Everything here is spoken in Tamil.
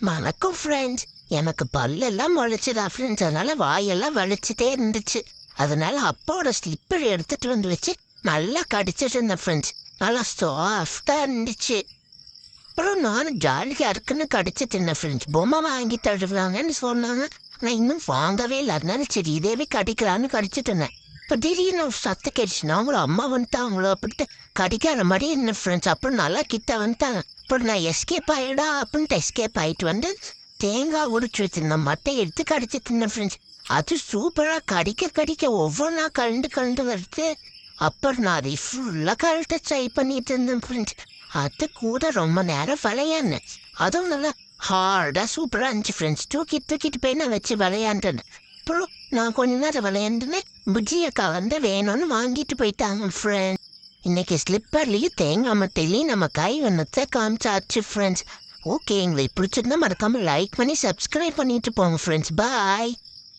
மனக்கும் ஃப்ரெண்ட்ஸ் எனக்கு பல்லெல்லாம் வலிச்சுதா ஃப்ரெண்ட்ஸ் அதனால வாயெல்லாம் வலிச்சுட்டே இருந்துச்சு. அதனால அப்பாவோட ஸ்லிப்பர் எடுத்துட்டு வந்து வச்சு நல்லா கடிச்சிட்டு இருந்தேன் ஃப்ரெண்ட்ஸ் நல்லா சாஃப்டாக இருந்துச்சு. அப்புறம் நானும் ஜாலியாக இருக்குன்னு கடிச்சிட்டு இருந்தேன் ஃப்ரெண்ட்ஸ் பொம்மை வாங்கி தருவாங்கன்னு சொன்னாங்க. நான் இன்னும் வாங்கவே இல்லை. அதனால சரி இதேவே கடிக்கலான்னு கடிச்சிட்டு இருந்தேன். இப்போ திடீர்னு சத்த கேட்டுச்சு கேட்டுச்சுன்னா அவங்கள அம்மா வந்துட்டாங்களோ அப்படின்ட்டு கடிக்காத மாதிரி என்ன ஃப்ரெண்ட்ஸ் அப்புறம் நல்லா கிட்ட வந்துட்டாங்க. அப்புறம் நான் எஸ்கேப் ஆயிடா அப்படின்ட்டு எஸ்கேப் ஆயிட்டு வந்து தேங்காய் உரிச்சு வச்சிருந்தேன் மட்டை எடுத்து கடிச்சு இருந்தேன் ஃப்ரெண்ட்ஸ் அது சூப்பராக கடிக்க கடிக்க ஒவ்வொன்றா கலந்து கலந்து வருது. அப்புறம் நான் அதை ஃபுல்லாக கழட்ட ட்ரை பண்ணிட்டு இருந்தேன் ஃப்ரெண்ட்ஸ் அது கூட ரொம்ப நேரம் விளையாடினேன். அதுவும் நல்லா ஹார்டாக சூப்பராக இருந்துச்சு ஃப்ரெண்ட்ஸ் தூக்கிட்டு தூக்கிட்டு போய் நான் வச்சு விளையாண்டேன். அப்புறம் நான் கொஞ்ச நேரம் விளையாண்டுனேன் புஜ்ஜியக்கா வந்து வேணும்னு வாங்கிட்டு போயிட்டாங்க ஃப்ரெண்ட்ஸ் இன்னைக்கு ஸ்லிப்பர்லேயும் தேங்காய் மட்டையிலையும் நம்ம கை வண்ணத்தை காமிச்சாச்சு ஃப்ரெண்ட்ஸ் ஓகே எங்களுக்கு பிடிச்சிருந்தா மறக்காமல் லைக் பண்ணி சப்ஸ்கிரைப் பண்ணிட்டு போங்க ஃப்ரெண்ட்ஸ் பாய்